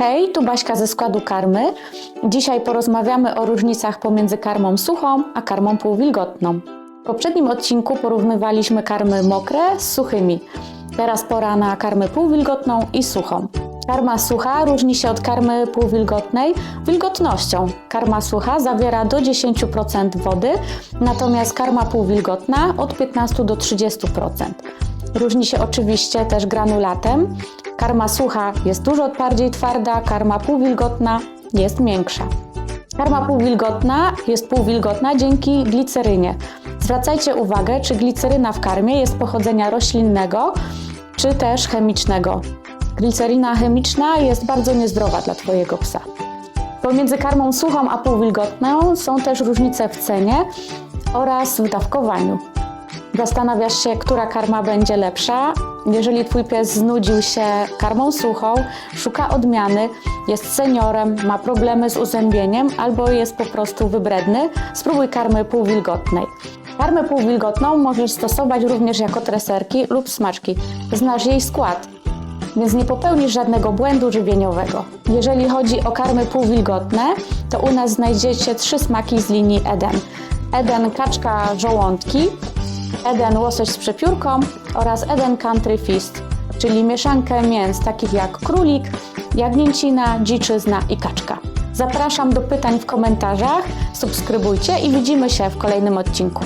Hej, tu Baśka ze składu karmy. Dzisiaj porozmawiamy o różnicach pomiędzy karmą suchą a karmą półwilgotną. W poprzednim odcinku porównywaliśmy karmy mokre z suchymi. Teraz pora na karmę półwilgotną i suchą. Karma sucha różni się od karmy półwilgotnej wilgotnością. Karma sucha zawiera do 10% wody, natomiast karma półwilgotna od 15 do 30%. Różni się oczywiście też granulatem. Karma sucha jest dużo bardziej twarda, karma półwilgotna jest miększa. Karma półwilgotna jest półwilgotna dzięki glicerynie. Zwracajcie uwagę, czy gliceryna w karmie jest pochodzenia roślinnego, czy też chemicznego. Gliceryna chemiczna jest bardzo niezdrowa dla Twojego psa. Pomiędzy karmą suchą a półwilgotną są też różnice w cenie oraz w dawkowaniu. Zastanawiasz się, która karma będzie lepsza? Jeżeli Twój pies znudził się karmą suchą, szuka odmiany, jest seniorem, ma problemy z uzębieniem albo jest po prostu wybredny, spróbuj karmy półwilgotnej. Karmę półwilgotną możesz stosować również jako treserki lub smaczki. Znasz jej skład, więc nie popełnisz żadnego błędu żywieniowego. Jeżeli chodzi o karmy półwilgotne, to u nas znajdziecie trzy smaki z linii Eden. Eden kaczka żołądki, Eden łosoś z przepiórką oraz Eden Country Fist, czyli mieszankę mięs takich jak królik, jagnięcina, dziczyzna i kaczka. Zapraszam do pytań w komentarzach, subskrybujcie i widzimy się w kolejnym odcinku.